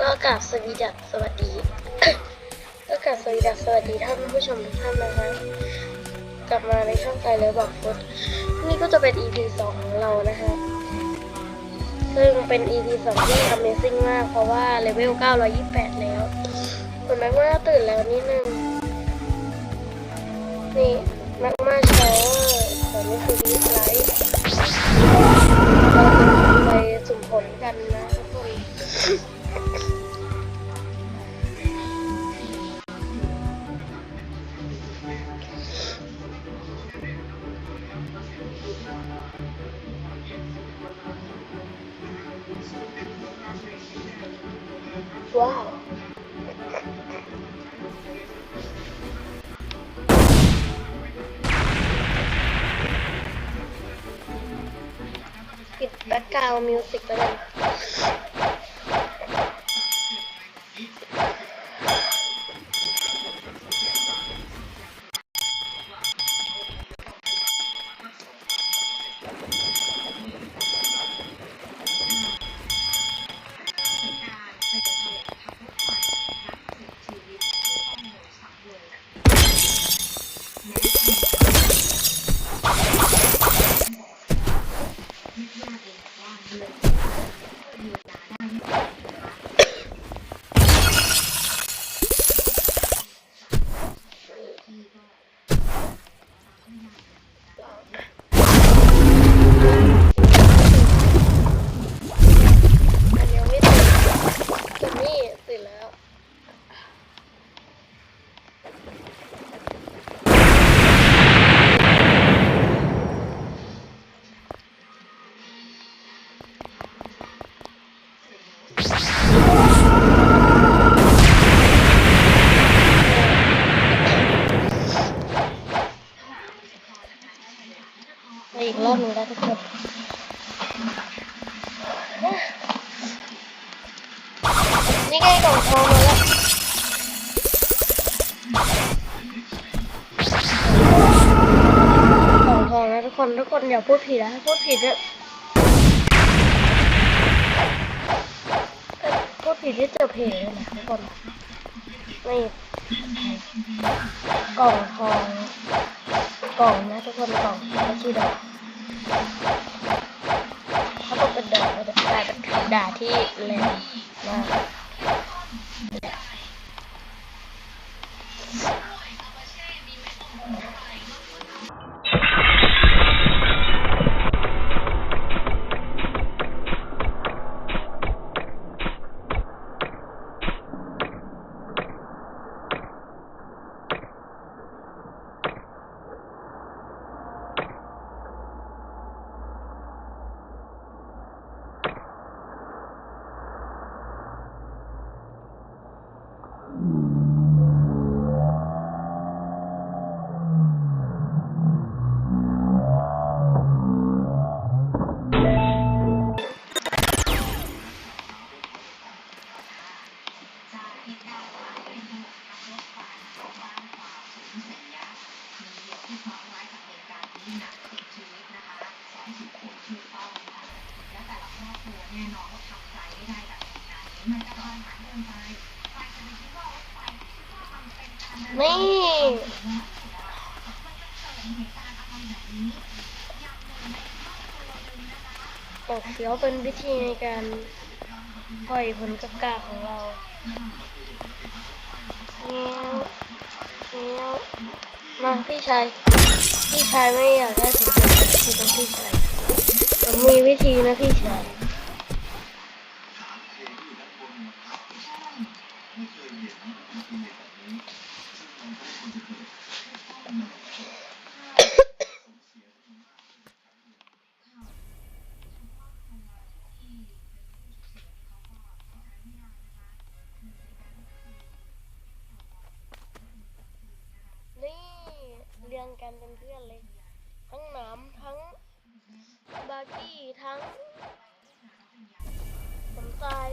ก็กราบสวีดัสสวัสดี ก็กราบสวีดัสสวัสดีท่านผู้ชมทุกท่านนะคะกลับมาในช่องไกลเลยบอกฟุตนี่ก็จะเป็น EP สองของเรานะคะซึ่งเป็น EP สองที่ Amazing มากเพราะว่าเลเวล 928 แล้วคุณแม็กมาตื่นแล้วนิดนึง นี่แม็กมาเช้าแต่นี่คือวีคไลท์เราไปสุ่มผลกันนะ ทุกคนว้าวปิดแบ็กกราวด์มิวสิกไปเลย คนทุกคนอย่าพูดผิดนะพูดผิดเนี่ยพูดผิดที่เจอเพลเลยนะทุกคนนี่กล่องทองกล่องนะทุกคนกล่องไม่ใช่ดอกเขาบอกเป็นดอกแต่กลายเป็นคำด่าที่แรงมาก นี่ตกเสียวเป็นวิธีในการปล่อยผลกากาของเราเงี้ยวเงี้ยวมาพี่ชาย พี่ชายไม่อยากได้ถึงที่ตรงพี่ชายผมมีวิธีนะพี่ชายนี่ กันเป็นเพื่อนเลย ทั้งหนามทั้งบาร์กี้ทั้งสมทราย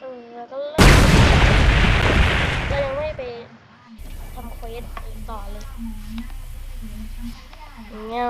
เออแล้วก็เลิกเรายังไม่ไปทำเควสต่อเลยเงา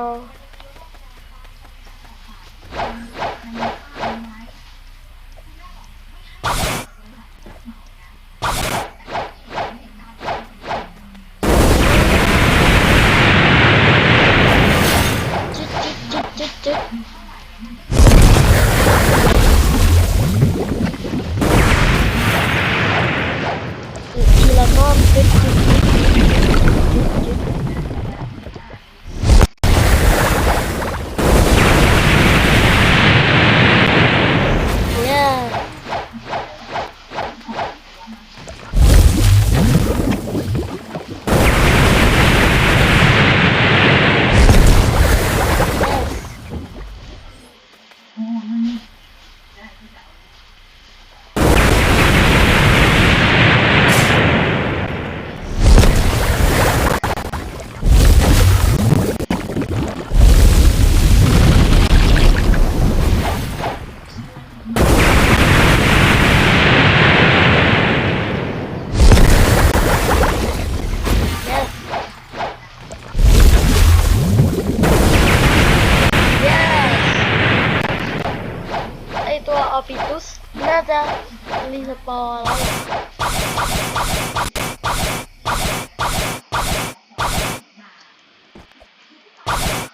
ก็ออปิตุสน่าจะรีสปอร์แล้ว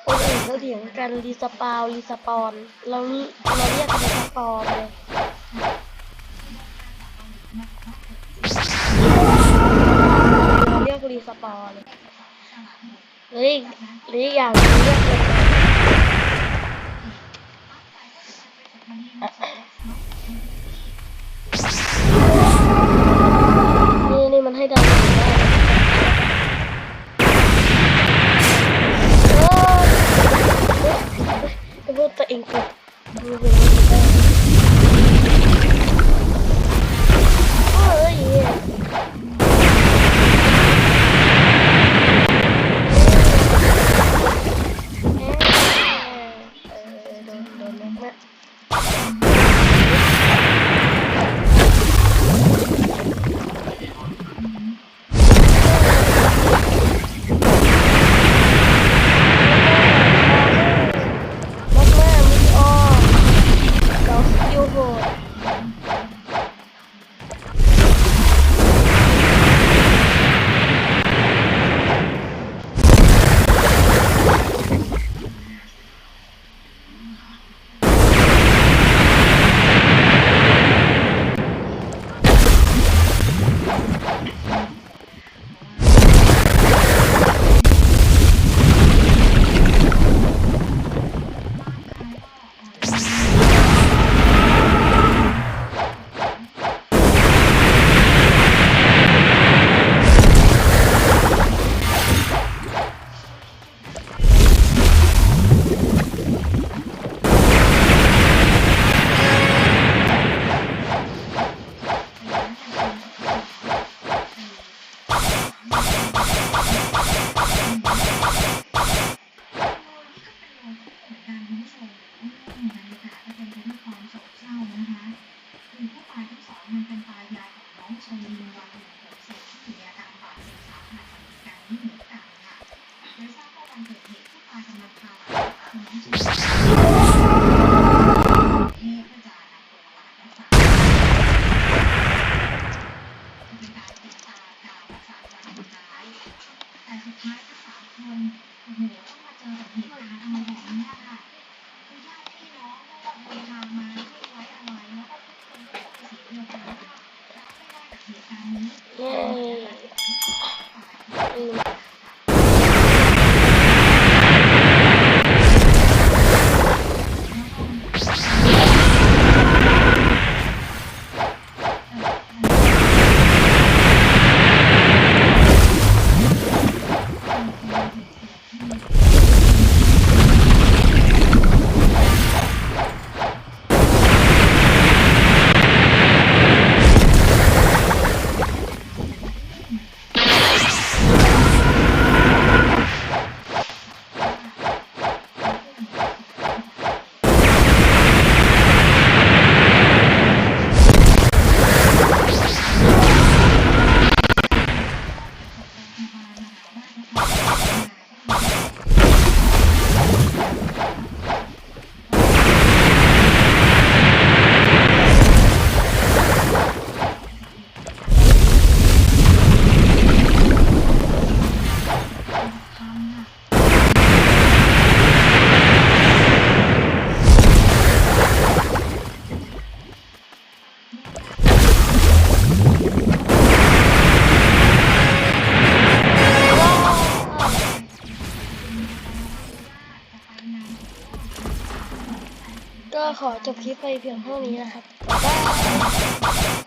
คนอื่นเขาเถียงกันรีสปาวรีสปอนเราเราเรียกรีสปอร์เลยเราเรียกรีสปอร์เลยหรืออีกหรืออีกอย่างเรียกเลย นี่นี่มันให้ดาวโหลดได้โอ้ยเฮ้ยเฮ้ยพูดตัวเองเกิน ขอจบคลิปไปเพียงเท่านี้นะครับ